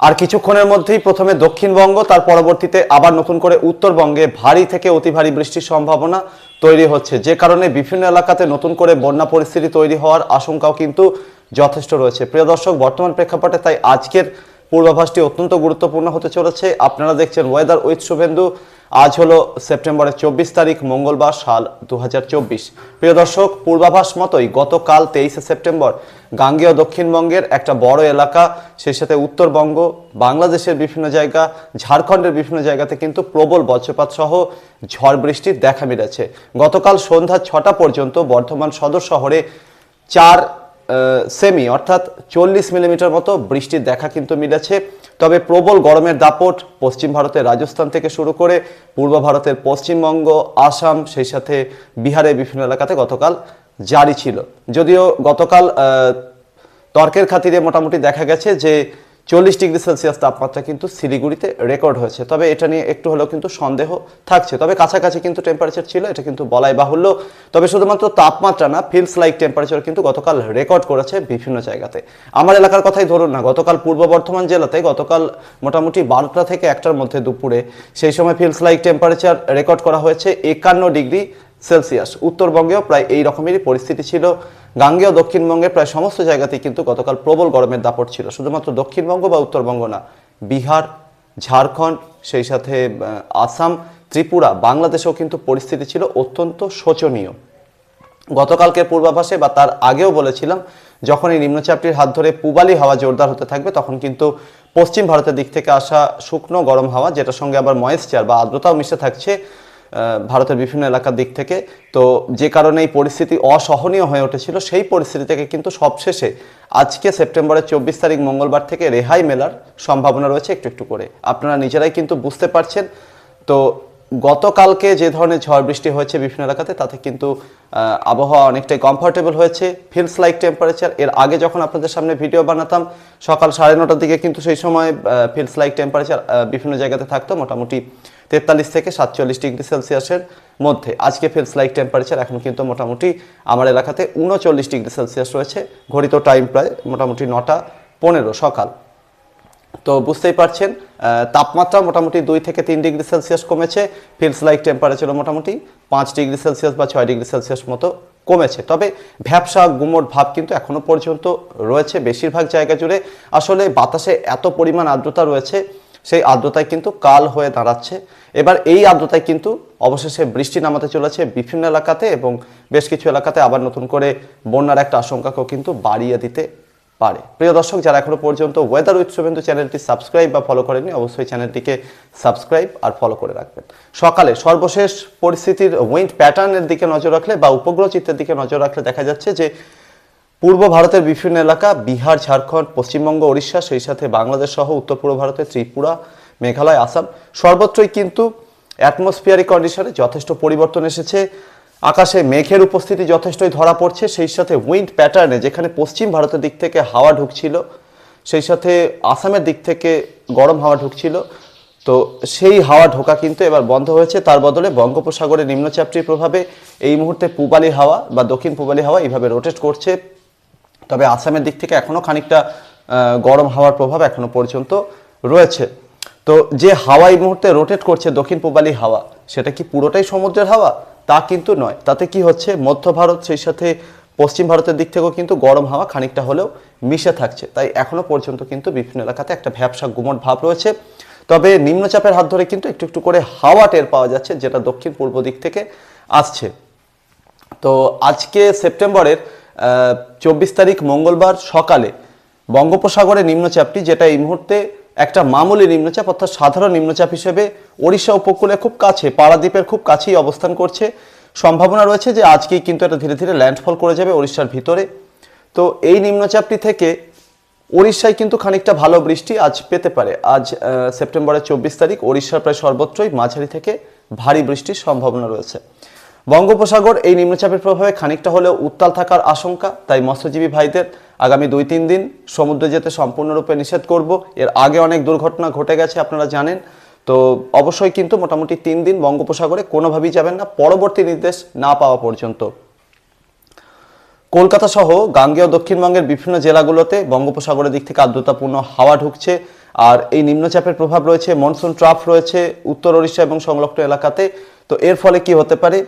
আর কিছুক্ষণের মধ্যেই প্রথমে দক্ষিণবঙ্গ, তার পরবর্তীতে আবার নতুন করে উত্তরবঙ্গে ভারী থেকে অতি ভারী বৃষ্টির সম্ভাবনা তৈরি হচ্ছে। যে কারণে বিভিন্ন এলাকাতে নতুন করে বন্যা পরিস্থিতি তৈরি হওয়ার আশঙ্কাও কিন্তু যথেষ্ট রয়েছে। প্রিয় দর্শক, বর্তমান প্রেক্ষাপটে তাই আজকের পূর্বাভাসটি অত্যন্ত গুরুত্বপূর্ণ হতে চলেছে। আপনারা দেখছেন ওয়েদার উইথ শুভেন্দু। আজ হলো সেপ্টেম্বরের চব্বিশ তারিখ, মঙ্গলবার, সাল দু হাজার চব্বিশ। প্রিয় দর্শক, পূর্বাভাস মতোই গতকাল তেইশে সেপ্টেম্বর গাঙ্গেয় দক্ষিণবঙ্গের একটা বড় এলাকা, সেই সাথে উত্তরবঙ্গ, বাংলাদেশের বিভিন্ন জায়গা, ঝাড়খণ্ডের বিভিন্ন জায়গাতে কিন্তু প্রবল বজ্রপাত সহ ঝড় বৃষ্টির দেখা মিলেছে। গতকাল সন্ধ্যা ছটা পর্যন্ত বর্ধমান সদর শহরে চার সেমি অর্থাৎ চল্লিশ মিলিমিটার মতো বৃষ্টির দেখা কিন্তু মিলেছে। তবে প্রবল গরমের দাপট পশ্চিম ভারতের রাজস্থান থেকে শুরু করে পূর্ব ভারতের পশ্চিমবঙ্গ, আসাম, সেই সাথে বিহারের বিভিন্ন এলাকাতে গতকাল জারি ছিল। যদিও গতকাল তর্কের খাতিরে মোটামুটি দেখা গেছে যে চল্লিশ ডিগ্রি সেলসিয়াস তাপমাত্রা কিন্তু শিলিগুড়িতে রেকর্ড হয়েছে। তবে এটা নিয়ে একটু হলেও কিন্তু সন্দেহ থাকছে। তবে কাছাকাছি কিন্তু টেম্পারেচার ছিল, এটা কিন্তু বলাই বাহুল্য। তবে শুধুমাত্র তাপমাত্রা না ফিলস লাইক টেম্পারেচার কিন্তু গতকাল রেকর্ড করেছে বিভিন্ন জায়গাতে। আমার এলাকার কথাই ধরুন না, গতকাল পূর্ব বর্ধমান জেলাতে, গতকাল মোটামুটি বারোটা থেকে একটার মধ্যে দুপুরে, সেই সময় ফিলস লাইক টেম্পারেচার রেকর্ড করা হয়েছে একান্ন ডিগ্রি সেলসিয়াস। উত্তরবঙ্গেও প্রায় এই রকমেরই পরিস্থিতি ছিল। গাঙ্গেয় দক্ষিণবঙ্গের প্রায় সমস্ত জায়গাতেই কিন্তু গতকাল প্রবল গরমের দাপট ছিল। শুধুমাত্র দক্ষিণবঙ্গ বা উত্তরবঙ্গ না, বিহার, ঝাড়খণ্ড, সেই সাথে আসাম, ত্রিপুরা, বাংলাদেশেও কিন্তু পরিস্থিতি ছিল অত্যন্ত শোচনীয়। গতকালকে পূর্বাভাসে বা তার আগেও বলেছিলাম, যখন এই নিম্নচাপটির হাত ধরে পূবালি হাওয়া জোরদার হতে থাকবে, তখন কিন্তু পশ্চিম ভারতের দিক থেকে আসা শুকনো গরম হাওয়া, যেটার সঙ্গে আবার ময়েশ্চার বা আর্দ্রতাও মিশে থাকছে ভারতের বিভিন্ন এলাকার দিক থেকে। তো যে কারণে এই পরিস্থিতি অসহনীয় হয়ে উঠেছিল, সেই পরিস্থিতি থেকে কিন্তু সবশেষে আজকে সেপ্টেম্বরের চব্বিশ তারিখ মঙ্গলবার থেকে রেহাই মেলার সম্ভাবনা রয়েছে একটু একটু করে। আপনারা নিজেরাই কিন্তু বুঝতে পারছেন। তো গতকালকে যে ধরনের ঝড় বৃষ্টি হয়েছে বিভিন্ন এলাকাতে, তাতে কিন্তু আবহাওয়া অনেকটাই কমফোর্টেবল হয়েছে। ফিলস লাইক টেম্পারেচার এর আগে যখন আপনাদের সামনে ভিডিও বানাতাম, সকাল সাড়ে নটার দিকে কিন্তু সেই সময় ফিলস লাইক টেম্পারেচার বিভিন্ন জায়গাতে থাকতো। মোটামুটি তেতাল্লিশ থেকে সাতচল্লিশ ডিগ্রি সেলসিয়াসের মধ্যে। আজকে ফিলস লাইক টেম্পারেচার এখন কিন্তু মোটামুটি আমার এলাকাতে উনচল্লিশ ডিগ্রি সেলসিয়াস রয়েছে। ঘড়িত টাইম প্রায় মোটামুটি নটা পনেরো সকাল। তো বুঝতেই পারছেন তাপমাত্রা মোটামুটি দুই থেকে তিন ডিগ্রি সেলসিয়াস কমেছে। ফিলস লাইক টেম্পারেচারও মোটামুটি পাঁচ ডিগ্রি সেলসিয়াস বা ছয় ডিগ্রি সেলসিয়াস মতো কমেছে। তবে ভ্যাবসা, গুমোট ভাব কিন্তু এখনও পর্যন্ত রয়েছে। বেশিরভাগ জায়গা জুড়ে আসলে বাতাসে এত পরিমাণ আর্দ্রতা রয়েছে সেই আর্দ্রতায় কিন্তু কাল হয়ে দাঁড়াচ্ছে। এবার এই আর্দ্রতায় কিন্তু অবশেষে বৃষ্টি নামাতে চলেছে বিভিন্ন এলাকাতে এবং বেশ কিছু এলাকাতে আবার নতুন করে বন্যার একটা আশঙ্কাকেও কিন্তু বাড়িয়ে দিতে পারে। প্রিয় দর্শক, যারা এখনও পর্যন্ত ওয়েদার উইথ শুভেন্দু চ্যানেলটি সাবস্ক্রাইব বা ফলো করেনি অবশ্যই চ্যানেলটিকে সাবস্ক্রাইব আর ফলো করে রাখবেন। সকালে সর্বশেষ পরিস্থিতির উইন্ড প্যাটার্নের দিকে নজর রাখলে বা উপগ্রহ চিত্রের দিকে নজর রাখলে দেখা যাচ্ছে যে পূর্ব ভারতের বিভিন্ন এলাকা, বিহার, ঝাড়খণ্ড, পশ্চিমবঙ্গ, ওড়িশা, সেই সাথে বাংলাদেশ সহ উত্তর পূর্ব ভারতের ত্রিপুরা, মেঘালয়, আসাম, সর্বত্রই কিন্তু অ্যাটমসফিয়ারিক কন্ডিশনে যথেষ্ট পরিবর্তন এসেছে। আকাশে মেঘের উপস্থিতি যথেষ্টই ধরা পড়ছে, সেই সাথে উইন্ড প্যাটার্নে যেখানে পশ্চিম ভারতের দিক থেকে হাওয়া ঢুকছিল, সেই সাথে আসামের দিক থেকে গরম হাওয়া ঢুকছিল। তো সেই হাওয়া ঢোকা কিন্তু এবার বন্ধ হয়েছে, তার বদলে বঙ্গোপসাগরে নিম্নচাপটির প্রভাবে এই মুহূর্তে পূবালি হাওয়া বা দক্ষিণ পূবালি হাওয়া এইভাবে রোটেট করছে। তবে আসামের দিক থেকে এখনও খানিকটা গরম হাওয়ার প্রভাব এখনও পর্যন্ত রয়েছে। তো যে হাওয়া এই মুহূর্তে রোটেট করছে দক্ষিণ পূবালি হাওয়া, সেটা কি পুরোটাই সমুদ্রের হাওয়া? তা কিন্তু নয়। তাতে কি হচ্ছে, মধ্য ভারত, সেই সাথে পশ্চিম ভারতের দিক থেকেও কিন্তু গরম হাওয়া খানিকটা হলেও মিশে থাকছে। তাই এখনও পর্যন্ত কিন্তু বিভিন্ন এলাকাতে একটা ভ্যাবসা গুমট ভাব রয়েছে। তবে নিম্নচাপের হাত ধরে কিন্তু একটু একটু করে হাওয়া টের পাওয়া যাচ্ছে, যেটা দক্ষিণ পূর্ব দিক থেকে আসছে। তো আজকে সেপ্টেম্বরের চব্বিশ তারিখ মঙ্গলবার সকালে বঙ্গোপসাগরে নিম্নচাপটি, যেটা এই মুহূর্তে একটা মামুলি নিম্নচাপ, অর্থাৎ সাধারণ নিম্নচাপ হিসেবে ওড়িশা উপকূলে খুব কাছে, পারাদ্বীপের খুব কাছেই অবস্থান করছে। সম্ভাবনা রয়েছে যে আজকেই কিন্তু এটা ধীরে ধীরে ল্যান্ডফল করে যাবে ওড়িশার ভিতরে। তো এই নিম্নচাপটি থেকে উড়িষ্যায় কিন্তু খানিকটা ভালো বৃষ্টি আজ পেতে পারে। আজ সেপ্টেম্বরের চব্বিশ তারিখ ওড়িশার প্রায় সর্বত্রই মাঝারি থেকে ভারী বৃষ্টির সম্ভাবনা রয়েছে। বঙ্গোপসাগর এই নিম্নচাপের প্রভাবে খানিকটা হলেও উত্তাল থাকার আশঙ্কা, তাই মৎস্যজীবী ভাইদের আগামী দুই তিন দিন সমুদ্রে যেতে সম্পূর্ণরূপে নিষেধ করব। এর আগে অনেক দুর্ঘটনা ঘটে গেছে, আপনারা জানেন। তো অবশ্যই কিন্তু মোটামুটি তিন দিন বঙ্গোপসাগরে কোনোভাবেই যাবেন না, পরবর্তী নির্দেশ না পাওয়া পর্যন্ত। কলকাতা সহ গাঙ্গেয় দক্ষিণবঙ্গের বিভিন্ন জেলাগুলোতে বঙ্গোপসাগরের দিক থেকে আর্দ্রতাপূর্ণ হাওয়া ঢুকছে। আর এই নিম্নচাপের প্রভাব রয়েছে, মনসুন ট্রাফ রয়েছে উত্তর ওড়িশা এবং সংলগ্ন এলাকাতে। তো এর ফলে কি হতে পারে?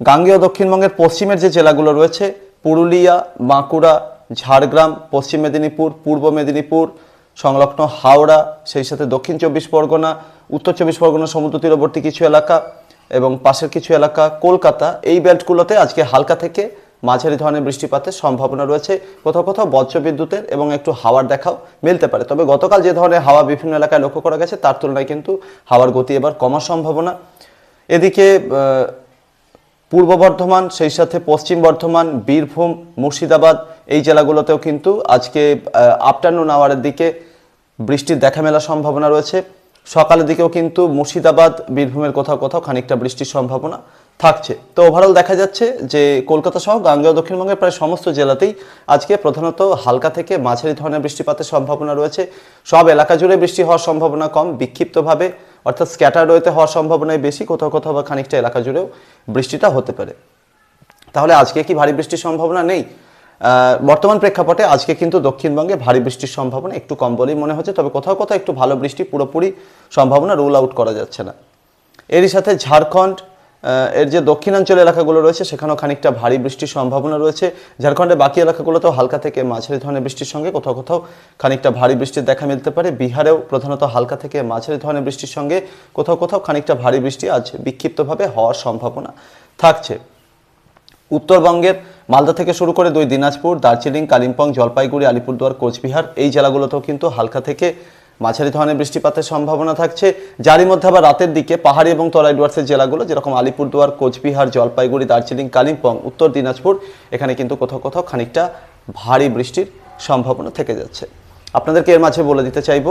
গাঙ্গেয় দক্ষিণবঙ্গের পশ্চিমের যে জেলাগুলো রয়েছে, পুরুলিয়া, বাঁকুড়া, ঝাড়গ্রাম, পশ্চিম মেদিনীপুর, পূর্ব মেদিনীপুর, সংলগ্ন হাওড়া, সেই সাথে দক্ষিণ চব্বিশ পরগনা, উত্তর চব্বিশ পরগনা সমুদ্র তীরবর্তী কিছু এলাকা এবং পাশের কিছু এলাকা কলকাতা, এই বেল্টগুলোতে আজকে হালকা থেকে মাঝারি ধরনের বৃষ্টিপাতের সম্ভাবনা রয়েছে। কোথাও কোথাও বজ্রবিদ্যুতের এবং একটু হাওয়ার দেখাও মিলতে পারে। তবে গতকাল যে ধরনের হাওয়া বিভিন্ন এলাকায় লক্ষ্য করা গেছে, তার তুলনায় কিন্তু হাওয়ার গতি এবার কমার সম্ভাবনা। এদিকে পূর্ব বর্ধমান, সেই সাথে পশ্চিম বর্ধমান, বীরভূম, মুর্শিদাবাদ, এই জেলাগুলোতেও কিন্তু আজকে আফটারনুন আওয়ারের দিকে বৃষ্টির দেখা মেলার সম্ভাবনা রয়েছে। সকালের দিকেও কিন্তু মুর্শিদাবাদ, বীরভূমের কোথাও কোথাও খানিকটা বৃষ্টির সম্ভাবনা থাকছে। তো ওভারঅল দেখা যাচ্ছে যে কলকাতা সহ গাঙ্গেয় দক্ষিণবঙ্গের প্রায় সমস্ত জেলাতেই আজকে প্রধানত হালকা থেকে মাঝারি ধরনের বৃষ্টিপাতের সম্ভাবনা রয়েছে। সব এলাকা জুড়ে বৃষ্টি হওয়ার সম্ভাবনা কম, বিক্ষিপ্তভাবে। অর্থাৎ স্ক্যাটার রয়েতে হওয়ার সম্ভাবনাই বেশি, কোথাও কোথাও বা খানিকটা এলাকা জুড়েও বৃষ্টিটা হতে পারে। তাহলে আজকে কি ভারী বৃষ্টির সম্ভাবনা নেই? বর্তমান প্রেক্ষাপটে আজকে কিন্তু দক্ষিণবঙ্গে ভারী বৃষ্টির সম্ভাবনা একটু কম বলেই মনে হচ্ছে, তবে কোথাও কোথাও একটু ভালো বৃষ্টি পুরোপুরি সম্ভাবনা রুল আউট করা যাচ্ছে না। এরই সাথে ঝাড়খণ্ড এর যে দক্ষিণাঞ্চল এলাকাগুলো রয়েছে, সেখানেও খানিকটা ভারী বৃষ্টির সম্ভাবনা রয়েছে। ঝাড়খণ্ডের বাকি এলাকাগুলোতেও হালকা থেকে মাঝারি ধরনের বৃষ্টির সঙ্গে কোথাও কোথাও খানিকটা ভারী বৃষ্টির দেখা মিলতে পারে। বিহারেও প্রধানত হালকা থেকে মাঝারি ধরনের বৃষ্টির সঙ্গে কোথাও কোথাও খানিকটা ভারী বৃষ্টি আজ বিক্ষিপ্তভাবে হওয়ার সম্ভাবনা থাকছে। উত্তরবঙ্গের মালদা থেকে শুরু করে দুই দিনাজপুর, দার্জিলিং, কালিম্পং, জলপাইগুড়ি, আলিপুরদুয়ার, কোচবিহার এই জেলাগুলোতেও কিন্তু হালকা থেকে মাঝারি ধরনের বৃষ্টিপাতের সম্ভাবনা থাকছে। যারই মধ্যে আবার রাতের দিকে পাহাড়ি এবং তরাই ডুয়ার্সের জেলাগুলো, যেরকম আলিপুরদুয়ার, কোচবিহার, জলপাইগুড়ি, দার্জিলিং, কালিম্পং, উত্তর দিনাজপুর, এখানে কিন্তু কোথাও কোথাও খানিকটা ভারী বৃষ্টির সম্ভাবনা থেকে যাচ্ছে। আপনাদেরকে এর মাঝে বলে দিতে চাইব,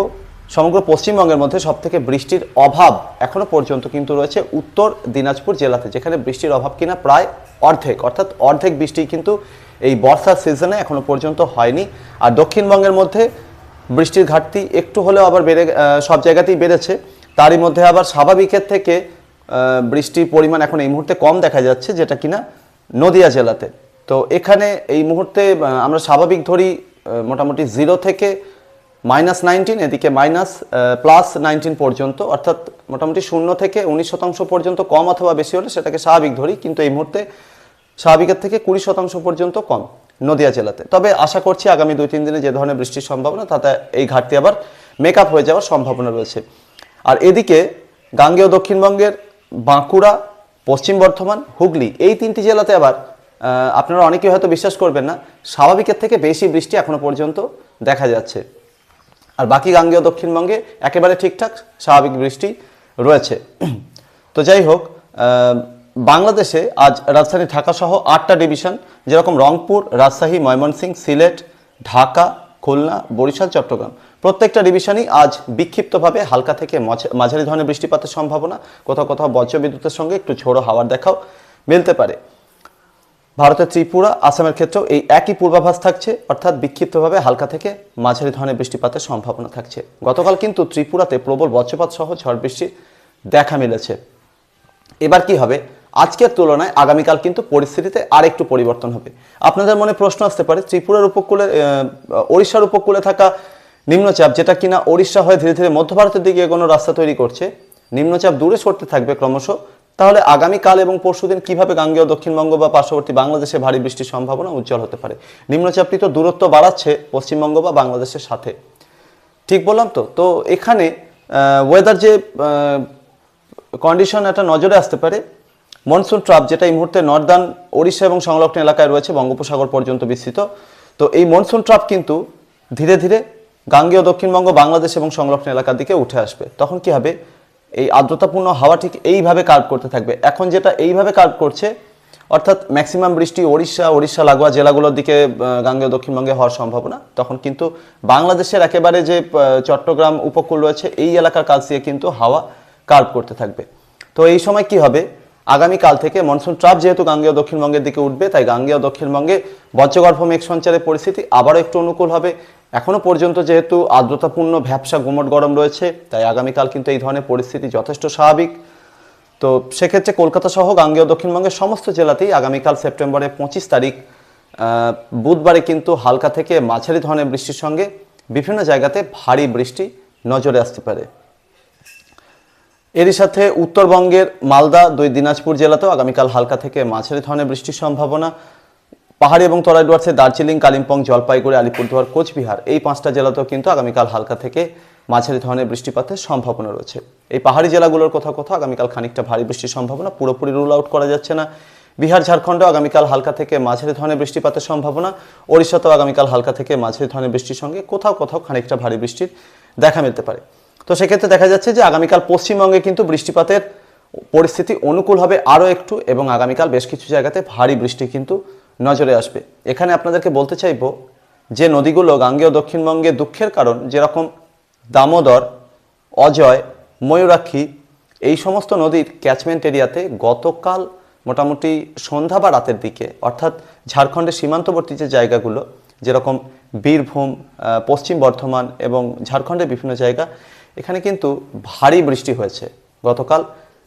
সমগ্র পশ্চিমবঙ্গের মধ্যে সব থেকে বৃষ্টির অভাব এখনও পর্যন্ত কিন্তু রয়েছে উত্তর দিনাজপুর জেলাতে, যেখানে বৃষ্টির অভাব কিনা প্রায় অর্ধেক, অর্থাৎ অর্ধেক বৃষ্টি কিন্তু এই বর্ষার সিজনে এখনও পর্যন্ত হয়নি। আর দক্ষিণবঙ্গের মধ্যে বৃষ্টির ঘাটতি একটু হলেও আবার বেড়ে সব জায়গাতেই বেড়েছে। তারই মধ্যে আবার স্বাভাবিকের থেকে বৃষ্টির পরিমাণ এখন এই মুহূর্তে কম দেখা যাচ্ছে, যেটা কিনা নদিয়া জেলাতে। তো এখানে এই মুহূর্তে আমরা স্বাভাবিক ধরি মোটামুটি জিরো থেকে মাইনাস নাইনটিন এদিকে মাইনাস প্লাস নাইনটিন পর্যন্ত, অর্থাৎ মোটামুটি শূন্য থেকে উনিশ শতাংশ পর্যন্ত কম অথবা বেশি হলে সেটাকে স্বাভাবিক ধরি, কিন্তু এই মুহূর্তে স্বাভাবিকের থেকে কুড়ি শতাংশ পর্যন্ত কম। নদিয়া জেলাতে। তবে আশা করছি আগামী দুই, তিন দিনে যে ধরনের বৃষ্টির সম্ভাবনা, তাতে এই ঘাটতি আবার মেক আপ হয়ে যাওয়ার সম্ভাবনা রয়েছে। আর এদিকে গাঙ্গেয় দক্ষিণবঙ্গের বাঁকুড়া, পশ্চিম বর্ধমান, হুগলি এই তিনটি জেলাতে আবার আপনারা অনেকেই হয়তো বিশ্বাস করবেন না, স্বাভাবিকের থেকে বেশি বৃষ্টি এখনও পর্যন্ত দেখা যাচ্ছে। আর বাকি গাঙ্গেয় দক্ষিণবঙ্গে একেবারে ঠিকঠাক স্বাভাবিক বৃষ্টি রয়েছে। তো যাই হোক বাংলাদেশে আজ রাজধানী ঢাকা সহ আটটা ডিভিশন, যেরকম রংপুর, রাজশাহী, ময়মনসিংহ, সিলেট, ঢাকা, খুলনা, বরিশাল, চট্টগ্রাম। প্রত্যেকটা ডিভিশনই আজ বিক্ষিপ্তভাবে হালকা থেকে মাঝা- মাঝারি ধরনের বৃষ্টিপাতের সম্ভাবনা। কোথাও কোথাও বজ্রবিদ্যুতের সঙ্গে একটু ঝোড়ো হাওয়ার দেখাও মিলতে পারে। ভারতের ত্রিপুরা, আসামের ক্ষেত্রেও এই একই পূর্বাভাস থাকছে, অর্থাৎ বিক্ষিপ্তভাবে হালকা থেকে মাঝারি ধরনের বৃষ্টিপাতের সম্ভাবনা থাকছে। গতকাল কিন্তু ত্রিপুরাতে প্রবল বজ্রপাত সহ ঝড় বৃষ্টির দেখা মিলেছে। এবার কি হবে? আজকের তুলনায় আগামীকাল কিন্তু পরিস্থিতিতে আর একটু পরিবর্তন হবে। আপনাদের মনে প্রশ্ন আসতে পারে, ত্রিপুরার উপকূলে ওড়িশার উপকূলে থাকা নিম্নচাপ, যেটা কিনা ওড়িশা হয়ে ধীরে ধীরে মধ্য ভারতের দিকে এগোনো রাস্তা তৈরি করছে, নিম্নচাপ দূরে সরতে থাকবে ক্রমশ, তাহলে আগামীকাল এবং পরশুদিন কীভাবে গাঙ্গেয়, দক্ষিণবঙ্গ বা পার্শ্ববর্তী বাংলাদেশে ভারী বৃষ্টির সম্ভাবনা উজ্জ্বল হতে পারে? নিম্নচাপটি তো দূরত্ব বাড়াচ্ছে পশ্চিমবঙ্গ বা বাংলাদেশের সাথে। ঠিক বললাম তো? তো এখানে ওয়েদার যে কন্ডিশন একটা নজরে আসতে পারে মনসুন ট্রাপ, যেটা এই মুহূর্তে নর্দার্ন ওড়িশা এবং সংলগ্ন এলাকায় রয়েছে, বঙ্গোপসাগর পর্যন্ত বিস্তৃত। তো এই মনসুন ট্রাপ কিন্তু ধীরে ধীরে গাঙ্গেয় দক্ষিণবঙ্গ, বাংলাদেশ এবং সংলগ্ন এলাকার দিকে উঠে আসবে। তখন কি হবে? এই আর্দ্রতাপূর্ণ হাওয়া ঠিক এইভাবে কার্ভ করতে থাকবে। এখন যেটা এইভাবে কার্ভ করছে, অর্থাৎ ম্যাক্সিমাম বৃষ্টি ওড়িশা ওড়িশা, লাগোয়া জেলাগুলোর দিকে গাঙ্গেয় দক্ষিণবঙ্গে হওয়ার সম্ভাবনা। তখন কিন্তু বাংলাদেশের একেবারে যে চট্টগ্রাম উপকূল রয়েছে, এই এলাকার কাছ দিয়ে কিন্তু হাওয়া কার্ভ করতে থাকবে। তো এই সময় কি হবে? আগামীকাল থেকে মনসুন ট্রাপ যেহেতু গাঙ্গেয় দক্ষিণবঙ্গের দিকে উঠবে, তাই গাঙ্গেয় দক্ষিণবঙ্গে বজ্রগর্ভ মেঘ সঞ্চারের পরিস্থিতি আবারও একটু অনুকূল হবে। এখনও পর্যন্ত যেহেতু আর্দ্রতাপূর্ণ ভ্যাবসা গুমট গরম রয়েছে, তাই আগামীকাল কিন্তু এই ধরনের পরিস্থিতি যথেষ্ট স্বাভাবিক। তো সেক্ষেত্রে কলকাতা সহ গাঙ্গেয় দক্ষিণবঙ্গের সমস্ত জেলাতেই আগামীকাল সেপ্টেম্বরের পঁচিশ তারিখ বুধবারে কিন্তু হালকা থেকে মাঝারি ধরনের বৃষ্টির সঙ্গে বিভিন্ন জায়গাতে ভারী বৃষ্টি নজরে আসতে পারে। এরই সাথে উত্তরবঙ্গের মালদা, দুই দিনাজপুর জেলাতেও আগামীকাল হালকা থেকে মাঝারি ধরনের বৃষ্টির সম্ভাবনা। পাহাড়ি এবং তরাই ডুয়ার্সে দার্জিলিং, কালিম্পং, জলপাইগুড়ি, আলিপুরদুয়ার, কোচবিহার এই পাঁচটা জেলাতেও কিন্তু আগামীকাল হালকা থেকে মাঝারি ধরনের বৃষ্টিপাতের সম্ভাবনা রয়েছে। এই পাহাড়ি জেলাগুলোর কোথাও কোথাও আগামীকাল খানিকটা ভারী বৃষ্টির সম্ভাবনা, পুরোপুরি রুল আউট করা যাচ্ছে না। বিহার, ঝাড়খণ্ডেও আগামীকাল হালকা থেকে মাঝারি ধরনের বৃষ্টিপাতের সম্ভাবনা। ওড়িশাতেও আগামীকাল হালকা থেকে মাঝারি ধরনের বৃষ্টির সঙ্গে কোথাও কোথাও খানিকটা ভারী বৃষ্টির দেখা মিলতে পারে। তো সেক্ষেত্রে দেখা যাচ্ছে যে আগামীকাল পশ্চিমবঙ্গে কিন্তু বৃষ্টিপাতের পরিস্থিতি অনুকূল হবে আরও একটু এবং আগামীকাল বেশ কিছু জায়গাতে ভারী বৃষ্টি কিন্তু নজরে আসবে। এখানে আপনাদেরকে বলতে চাইব যে নদীগুলো গাঙ্গেয় দক্ষিণবঙ্গে দুঃখের কারণ, যেরকম দামোদর, অজয়, ময়ূরাক্ষী, এই সমস্ত নদীর ক্যাচমেন্ট এরিয়াতে গতকাল মোটামুটি সন্ধ্যা বা রাতের দিকে, অর্থাৎ ঝাড়খণ্ডের সীমান্তবর্তী যে জায়গাগুলো, যেরকম বীরভূম পশ্চিম বর্ধমান এবং ঝাড়খণ্ডের বিভিন্ন জায়গা এখানে কিন্তু ভারী বৃষ্টি হয়েছে গতকাল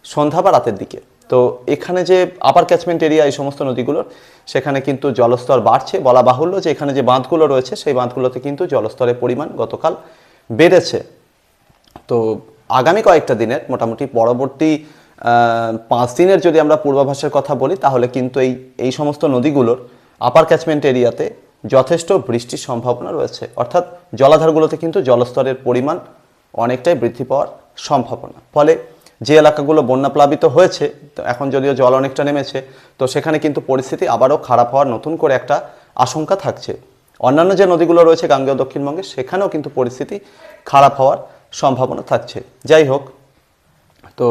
সন্ধ্যা বা রাতের দিকে। তো এখানে যে আপার ক্যাচমেন্ট এরিয়া এই সমস্ত নদীগুলোর, সেখানে কিন্তু জলস্তর বাড়ছে। বলা বাহুল্য যে এখানে যে বাঁধগুলো রয়েছে, সেই বাঁধগুলোতে কিন্তু জলস্তরের পরিমাণ গতকাল বেড়েছে। তো আগামী কয়েকটা দিনের মোটামুটি পরবর্তী পাঁচ দিনের যদি আমরা পূর্বাভাসের কথা বলি, তাহলে কিন্তু এই এই সমস্ত নদীগুলোর আপার ক্যাচমেন্ট এরিয়াতে যথেষ্ট বৃষ্টির সম্ভাবনা রয়েছে। অর্থাৎ জলাধারগুলোতে কিন্তু জলস্তরের পরিমাণ অনেকটাই বৃদ্ধি পাওয়ার সম্ভাবনা। ফলে যে এলাকাগুলো বন্যা প্লাবিত হয়েছে, তো এখন যদিও জল অনেকটা নেমেছে, তো সেখানে কিন্তু পরিস্থিতি আবারও খারাপ হওয়ার নতুন করে একটা আশঙ্কা থাকছে। অন্যান্য যে নদীগুলো রয়েছে গাঙ্গেয় দক্ষিণবঙ্গে, সেখানেও কিন্তু পরিস্থিতি খারাপ হওয়ার সম্ভাবনা থাকছে। যাই হোক, তো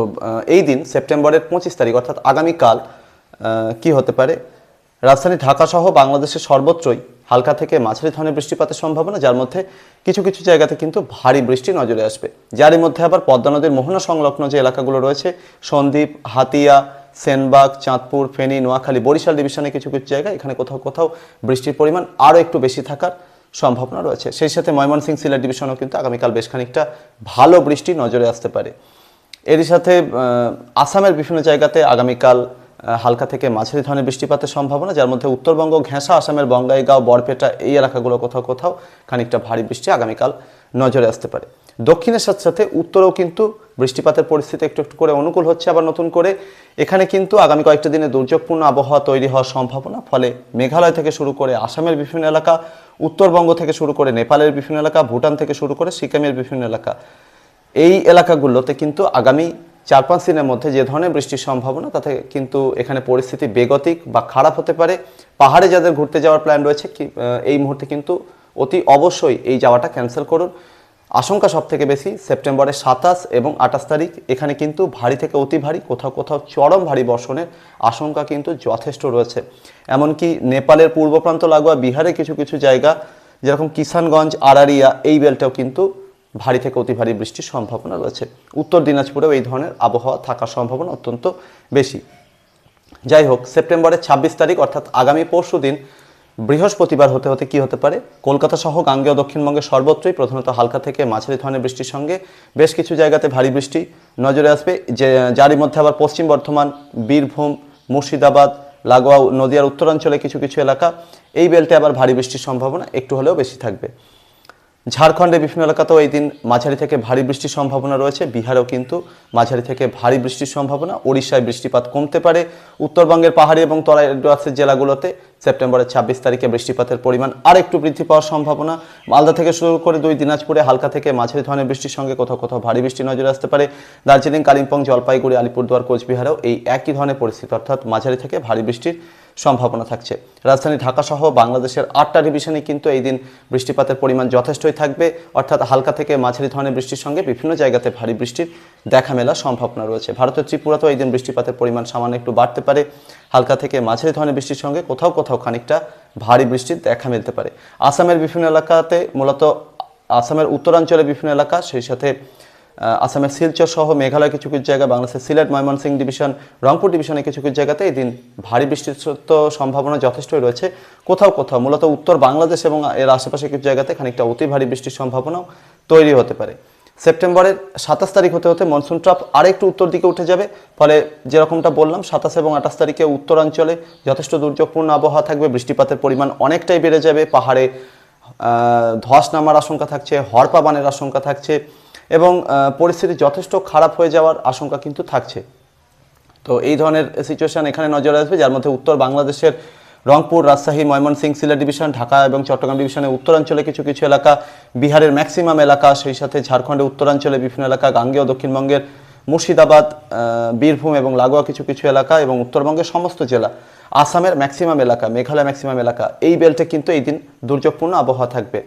এই দিন সেপ্টেম্বরের পঁচিশ তারিখ, অর্থাৎ আগামীকাল কি হতে পারে? রাজধানী ঢাকা সহ বাংলাদেশের সর্বত্রই হালকা থেকে মাঝারি ধরনের বৃষ্টিপাতের সম্ভাবনা, যার মধ্যে কিছু কিছু জায়গাতে কিন্তু ভারী বৃষ্টি নজরে আসবে। যারই মধ্যে আবার পদ্মা নদীর মোহনা সংলগ্ন যে এলাকাগুলো রয়েছে, সন্দ্বীপ, হাতিয়া, সেনবাগ, চাঁদপুর, ফেনী, নোয়াখালী, বরিশাল ডিভিশনে কিছু কিছু জায়গায় এখানে কোথাও কোথাও বৃষ্টির পরিমাণ আরও একটু বেশি থাকার সম্ভাবনা রয়েছে। সেই সাথে ময়মনসিংহ সিলেট ডিভিশনেও কিন্তু আগামীকাল বেশ খানিকটা ভালো বৃষ্টি নজরে আসতে পারে। এরই সাথে আসামের বিভিন্ন জায়গাতে আগামীকাল হালকা থেকে মাঝারি ধরনের বৃষ্টিপাতের সম্ভাবনা, যার মধ্যে উত্তরবঙ্গ, ঘেঁষা, আসামের বঙ্গাইগাঁও, বরপেটা এই এলাকাগুলো কোথাও কোথাও খানিকটা ভারী বৃষ্টি আগামীকাল নজরে আসতে পারে। দক্ষিণের সাথে সাথে উত্তরেও কিন্তু বৃষ্টিপাতের পরিস্থিতি একটু একটু করে অনুকূল হচ্ছে, আবার নতুন করে এখানে কিন্তু আগামী কয়েকটা দিনে দুর্যোগপূর্ণ আবহাওয়া তৈরি হওয়ার সম্ভাবনা, ফলে মেঘালয় থেকে শুরু করে আসামের বিভিন্ন এলাকা, উত্তরবঙ্গ থেকে শুরু করে নেপালের বিভিন্ন এলাকা, ভুটান থেকে শুরু করে সিকিমের বিভিন্ন এলাকা, এই এলাকাগুলোতে কিন্তু আগামী চার পাঁচ দিনের মধ্যে যে ধরনের বৃষ্টির সম্ভাবনা, তাতে কিন্তু এখানে পরিস্থিতি বেগতিক বা খারাপ হতে পারে। পাহাড়ে যাদের ঘুরতে যাওয়ার প্ল্যান রয়েছে এই মুহূর্তে কিন্তু অতি অবশ্যই এই যাওয়াটা ক্যান্সেল করুন। আশঙ্কা সব থেকে বেশি, সেপ্টেম্বরের সাতাশ এবং আঠাশ তারিখ, এখানে কিন্তু ভারী থেকে অতি ভারী, কোথাও কোথাও চরম ভারী বর্ষণের আশঙ্কা কিন্তু যথেষ্ট রয়েছে। এমনকি নেপালের পূর্ব প্রান্ত লাগোয়া বিহারে কিছু কিছু জায়গা, যেরকম কিষানগঞ্জ, আরারিয়া, এই বেলটাও কিন্তু ভারী থেকে অতি ভারী বৃষ্টির সম্ভাবনা রয়েছে। উত্তর দিনাজপুরেও এই ধরনের আবহাওয়া থাকার সম্ভাবনা অত্যন্ত বেশি। যাই হোক, সেপ্টেম্বরের ছাব্বিশ তারিখ, অর্থাৎ আগামী পরশু দিন, বৃহস্পতিবার হতে হতে কি হতে পারে? কলকাতা সহ গাঙ্গেয় দক্ষিণবঙ্গের সর্বত্রই, প্রধানত হালকা থেকে মাঝারি ধরনের বৃষ্টির সঙ্গে বেশ কিছু জায়গাতে ভারী বৃষ্টি নজরে আসবে। যে যারই মধ্যে আবার পশ্চিম বর্ধমান, বীরভূম, মুর্শিদাবাদ, লাগোয়া, নদিয়ার উত্তরাঞ্চলে কিছু কিছু এলাকা, এই বেল্টে আবার ভারী বৃষ্টির সম্ভাবনা একটু হলেও বেশি থাকবে। ঝাড়খণ্ডের বিভিন্ন এলাকাতেও এই দিন মাঝারি থেকে ভারী বৃষ্টির সম্ভাবনা রয়েছে। বিহারেও কিন্তু মাঝারি থেকে ভারী বৃষ্টির সম্ভাবনা। ওড়িশায় বৃষ্টিপাত কমতে পারে। উত্তরবঙ্গের পাহাড়ি এবং তরাই জেলাগুলোতে সেপ্টেম্বরের ছাব্বিশ তারিখে বৃষ্টিপাতের পরিমাণ আর একটু বৃদ্ধি পাওয়ার সম্ভাবনা। মালদা থেকে শুরু করে দুই দিনাজপুরে, হালকা থেকে মাঝারি ধরনের বৃষ্টির সঙ্গে কোথাও কোথাও ভারী বৃষ্টি নজরে আসতে পারে। দার্জিলিং, কালিম্পং, জলপাইগুড়ি, আলিপুরদুয়ার, কোচবিহারেও এই একই ধরনের পরিস্থিতি, অর্থাৎ মাঝারি থেকে ভারী বৃষ্টির সম্ভাবনা থাকছে। রাজধানী ঢাকা সহ বাংলাদেশের আটটা ডিভিশনে কিন্তু এই দিন বৃষ্টিপাতের পরিমাণ যথেষ্টই থাকবে। অর্থাৎ হালকা থেকে মাঝারি ধরনের বৃষ্টির সঙ্গে বিভিন্ন জায়গাতে ভারী বৃষ্টির দেখা মেলার সম্ভাবনা রয়েছে। ভারতের ত্রিপুরাতেও এই দিন বৃষ্টিপাতের পরিমাণ সামান্য একটু বাড়তে পারে। হালকা থেকে মাঝারি ধরনের বৃষ্টির সঙ্গে কোথাও কোথাও খানিকটা ভারী বৃষ্টির দেখা মিলতে পারে। আসামের বিভিন্ন এলাকাতে মূলত আসামের উত্তরাঞ্চলে বিভিন্ন এলাকা, সেই সাথে আসামের শিলচর সহ মেঘালয় কিছু কিছু জায়গা, বাংলাদেশের সিলেট ময়মনসিং ডিভিশন, রংপুর ডিভিশনে কিছু কিছু জায়গাতে এই দিন ভারী বৃষ্টির তো সম্ভাবনা যথেষ্টই রয়েছে। কোথাও কোথাও, মূলত উত্তর বাংলাদেশ এবং এর আশেপাশে কিছু জায়গাতে খানিকটা অতি ভারী বৃষ্টির সম্ভাবনাও তৈরি হতে পারে। সেপ্টেম্বরের সাতাশ তারিখ হতে হতে মনসুন ট্রাপ আরেকটু উত্তর দিকে উঠে যাবে। ফলে যেরকমটা বললাম, সাতাশ এবং আঠাশ তারিখে উত্তরাঞ্চলে যথেষ্ট দুর্যোগপূর্ণ আবহাওয়া থাকবে, বৃষ্টিপাতের পরিমাণ অনেকটাই বেড়ে যাবে, পাহাড়ে ধস নামার আশঙ্কা থাকছে, হরপা বানের আশঙ্কা থাকছে এবং পরিস্থিতি যথেষ্ট খারাপ হয়ে যাওয়ার আশঙ্কা কিন্তু থাকছে। তো এই ধরনের সিচুয়েশন এখানে নজরে আসবে, যার মধ্যে উত্তর বাংলাদেশের রংপুর, রাজশাহী ময়মনসিংহ সিলেট ডিভিশন, ঢাকা এবং চট্টগ্রাম ডিভিশনের উত্তরাঞ্চলে কিছু কিছু এলাকা, বিহারের ম্যাক্সিমাম এলাকা, সেই সাথে ঝাড়খণ্ডের উত্তরাঞ্চলে বিভিন্ন এলাকা, গাঙ্গেয়, দক্ষিণবঙ্গের মুর্শিদাবাদ বীরভূম এবং লাগোয়া কিছু কিছু এলাকা এবং উত্তরবঙ্গের সমস্ত জেলা। আসামের ম্যাক্সিমাম এলাকা মেঘালয় ম্যাক্সিমাম এলাকা, এই বেল্টে কিন্তু এই দিন দুর্যোগপূর্ণ আবহাওয়া থাকবে।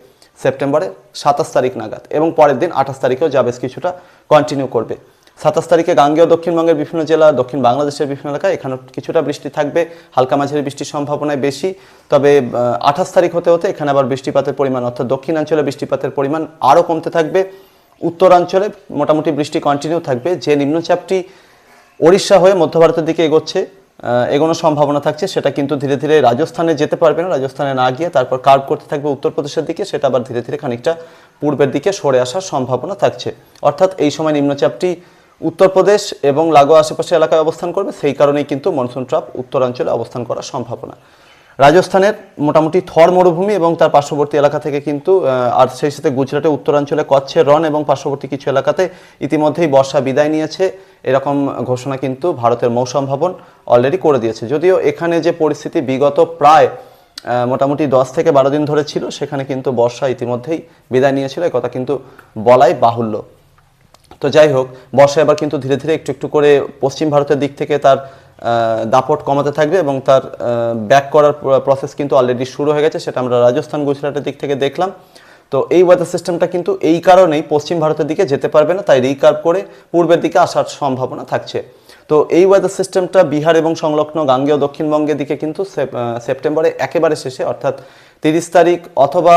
সেপ্টেম্বরের সাতাশ তারিখ নাগাদ এবং পরের দিন আঠাশ তারিখেও যা বেশ কিছুটা কন্টিনিউ করবে। সাতাশ তারিখে গাঙ্গেয় দক্ষিণবঙ্গের বিভিন্ন জেলা, দক্ষিণ বাংলাদেশের বিভিন্ন এলাকায় এখানে কিছুটা বৃষ্টি থাকবে। হালকা মাঝারি বৃষ্টির সম্ভাবনায় বেশি। তবে আঠাশ তারিখ হতে হতে এখানে আবার বৃষ্টিপাতের পরিমাণ, অর্থাৎ দক্ষিণাঞ্চলে বৃষ্টিপাতের পরিমাণ আরও কমতে থাকবে। উত্তরাঞ্চলে মোটামুটি বৃষ্টি কন্টিনিউ থাকবে। যে নিম্নচাপটি ওড়িশা হয়ে মধ্য ভারতের দিকে এগোচ্ছে এগোনোর সম্ভাবনা থাকছে, সেটা কিন্তু ধীরে ধীরে রাজস্থানে যেতে পারবে না। রাজস্থানে না গিয়ে তারপর কার্ভ করতে থাকবে উত্তরপ্রদেশের দিকে, সেটা আবার ধীরে ধীরে খানিকটা পূর্বের দিকে সরে আসার সম্ভাবনা থাকছে। অর্থাৎ এই সময় নিম্নচাপটি উত্তরপ্রদেশ এবং লাগোয়া আশেপাশে এলাকায় অবস্থান করবে, সেই কারণেই কিন্তু মনসুন ট্রাপ উত্তরাঞ্চলে অবস্থান করার সম্ভাবনা। রাজস্থানের মোটামুটি থর মরুভূমি এবং তার পার্শ্ববর্তী এলাকা থেকে কিন্তু আর সেই সাথে গুজরাটের উত্তরাঞ্চলে কচ্ছের রন এবং পার্শ্ববর্তী কিছু এলাকাতে ইতিমধ্যেই বর্ষা বিদায় নিয়েছে। এরকম ঘোষণা কিন্তু ভারতের মৌসুম ভবন অলরেডি করে দিয়েছে। যদিও এখানে যে পরিস্থিতি বিগত প্রায় মোটামুটি দশ থেকে বারো দিন ধরে ছিল, সেখানে কিন্তু বর্ষা ইতিমধ্যেই বিদায় নিয়েছিল। কথা কিন্তু বলাই বাহুল্য। তো যাই হোক, বর্ষা এবার কিন্তু ধীরে ধীরে একটু একটু করে পশ্চিম ভারতের দিক থেকে তার দাপট কমাতে থাকবে এবং তার ব্যাক করার প্রসেস কিন্তু অলরেডি শুরু হয়ে গেছে, সেটা আমরা রাজস্থান, গুজরাটের দিক থেকে দেখলাম। তো এই ওয়েদার সিস্টেমটা কিন্তু এই কারণেই পশ্চিম ভারতের দিকে যেতে পারবে না, তাই রিকার্ভ করে পূর্বের দিকে আসার সম্ভাবনা থাকছে। তো এই ওয়েদার সিস্টেমটা বিহার এবং সংলগ্ন গাঙ্গেয় দক্ষিণবঙ্গের দিকে কিন্তু সেপ- সেপ্টেম্বরে একেবারে শেষে, অর্থাৎ তিরিশ তারিখ অথবা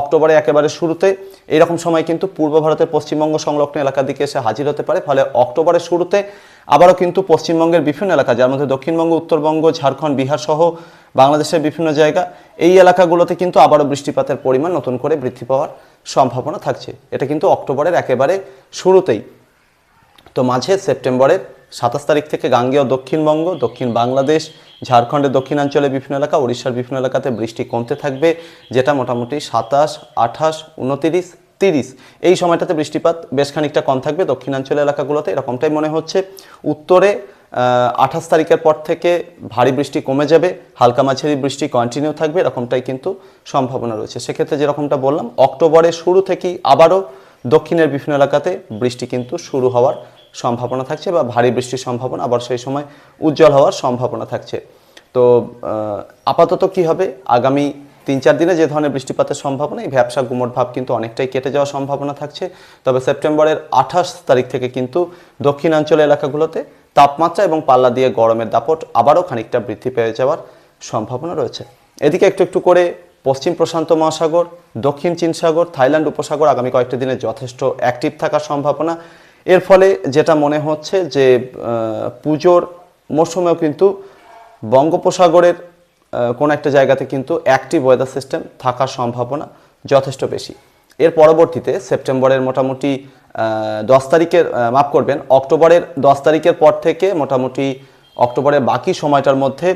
অক্টোবরে একেবারে শুরুতে, এরকম সময় কিন্তু পূর্ব ভারতের পশ্চিমবঙ্গ সংলগ্ন এলাকার দিকে এসে হাজির হতে পারে। ফলে অক্টোবরের শুরুতে আবারও কিন্তু পশ্চিমবঙ্গের বিভিন্ন এলাকা, যার মধ্যে দক্ষিণবঙ্গ, উত্তরবঙ্গ, ঝাড়খণ্ড, বিহার সহ বাংলাদেশের বিভিন্ন জায়গা, এই এলাকাগুলোতে কিন্তু আবারও বৃষ্টিপাতের পরিমাণ নতুন করে বৃদ্ধি পাওয়ার সম্ভাবনা থাকছে। এটা কিন্তু অক্টোবরের একেবারে শুরুতেই। তো মাঝে সেপ্টেম্বরের সাতাশ তারিখ থেকে গাঙ্গেয় দক্ষিণবঙ্গ, দক্ষিণ বাংলাদেশ ঝাড়খণ্ডের দক্ষিণাঞ্চলে বিভিন্ন এলাকা উড়িষ্যার বিভিন্ন এলাকাতে বৃষ্টি কমতে থাকবে, যেটা মোটামুটি সাতাশ, আঠাশ, উনতিরিশ, তিরিশ। এই সময়টাতে বৃষ্টিপাত বেশ খানিকটা কম থাকবে। দক্ষিণাঞ্চল এলাকাগুলোতে এরকমটাই মনে হচ্ছে। উত্তরে আঠাশ তারিখের পর থেকে ভারী বৃষ্টি কমে যাবে, হালকা মাঝারি বৃষ্টি কন্টিনিউ থাকবে, এরকমটাই কিন্তু সম্ভাবনা রয়েছে। সেক্ষেত্রে যেরকমটা বললাম, অক্টোবরের শুরু থেকেই আবারও দক্ষিণের বিভিন্ন এলাকাতে বৃষ্টি কিন্তু শুরু হওয়ার সম্ভাবনা থাকছে বা ভারী বৃষ্টির সম্ভাবনা, আবার সেই সময় উজ্জ্বল হওয়ার সম্ভাবনা থাকছে। তো আপাতত কি হবে? আগামী তিন চার দিনে যে ধরনের বৃষ্টিপাতের সম্ভাবনা, এই ভ্যাবসা গুমট ভাব কিন্তু অনেকটাই কেটে যাওয়ার সম্ভাবনা থাকছে। তবে সেপ্টেম্বরের আঠাশ তারিখ থেকে কিন্তু দক্ষিণাঞ্চল এলাকাগুলোতে তাপমাত্রা এবং পাল্লা দিয়ে গরমের দাপট আবারও খানিকটা বৃদ্ধি পেয়ে যাওয়ার সম্ভাবনা রয়েছে। এদিকে একটু একটু করে পশ্চিম প্রশান্ত মহাসাগর, দক্ষিণ চীন সাগর, থাইল্যান্ড উপসাগর আগামী কয়েকটি দিনে যথেষ্ট অ্যাক্টিভ থাকার সম্ভাবনা। এর ফলে যেটা মনে হচ্ছে যে পুজোর মরশুমেও কিন্তু বঙ্গোপসাগরের কোনো একটা জায়গাতে কিন্তু অ্যাক্টিভ ওয়েদার সিস্টেম থাকার সম্ভাবনা যথেষ্ট বেশি। এর পরবর্তীতে সেপ্টেম্বরের মোটামুটি দশ তারিখের মাফ করবেন, অক্টোবরের দশ তারিখের পর থেকে মোটামুটি অক্টোবরের বাকি সময়টার মধ্যে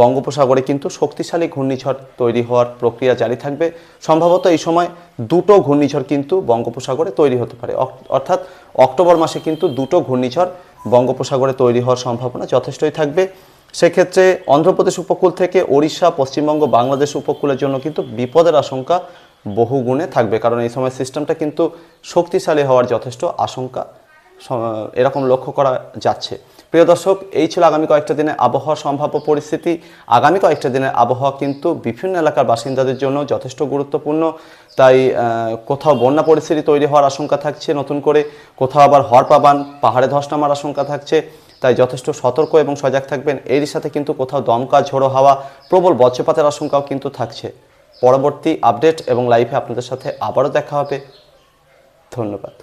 বঙ্গোপসাগরে কিন্তু শক্তিশালী ঘূর্ণিঝড় তৈরি হওয়ার প্রক্রিয়া জারি থাকবে। সম্ভবত এই সময় দুটো ঘূর্ণিঝড় কিন্তু বঙ্গোপসাগরে তৈরি হতে পারে। অর্থাৎ অক্টোবর মাসে কিন্তু দুটো ঘূর্ণিঝড় বঙ্গোপসাগরে তৈরি হওয়ার সম্ভাবনা যথেষ্টই থাকবে। সেক্ষেত্রে অন্ধ্রপ্রদেশ উপকূল থেকে ওড়িশা, পশ্চিমবঙ্গ, বাংলাদেশ উপকূলের জন্য কিন্তু বিপদের আশঙ্কা বহু গুণে থাকবে। কারণ এই সময় সিস্টেমটা কিন্তু শক্তিশালী হওয়ার যথেষ্ট আশঙ্কা এরকম লক্ষ্য করা যাচ্ছে। প্রিয় দর্শক, এই ছিল আগামী কয়েকটা দিনে আবহাওয়া সম্ভাব্য পরিস্থিতি। আগামী কয়েকটা দিনের আবহাওয়া কিন্তু বিভিন্ন এলাকার বাসিন্দাদের জন্য যথেষ্ট গুরুত্বপূর্ণ। তাই কোথাও বন্যা পরিস্থিতি তৈরি হওয়ার আশঙ্কা থাকছে, নতুন করে কোথাও আবার হড় পাবান, পাহাড়ে ধস নামার আশঙ্কা থাকছে। তাই যথেষ্ট সতর্ক এবং সজাগ থাকবেন। এরই সাথে কিন্তু কোথাও দমকা, ঝোড়ো হাওয়া, প্রবল বজ্রপাতের আশঙ্কাও কিন্তু থাকছে। পরবর্তী আপডেট এবং লাইভে আপনাদের সাথে আবারও দেখা হবে। ধন্যবাদ।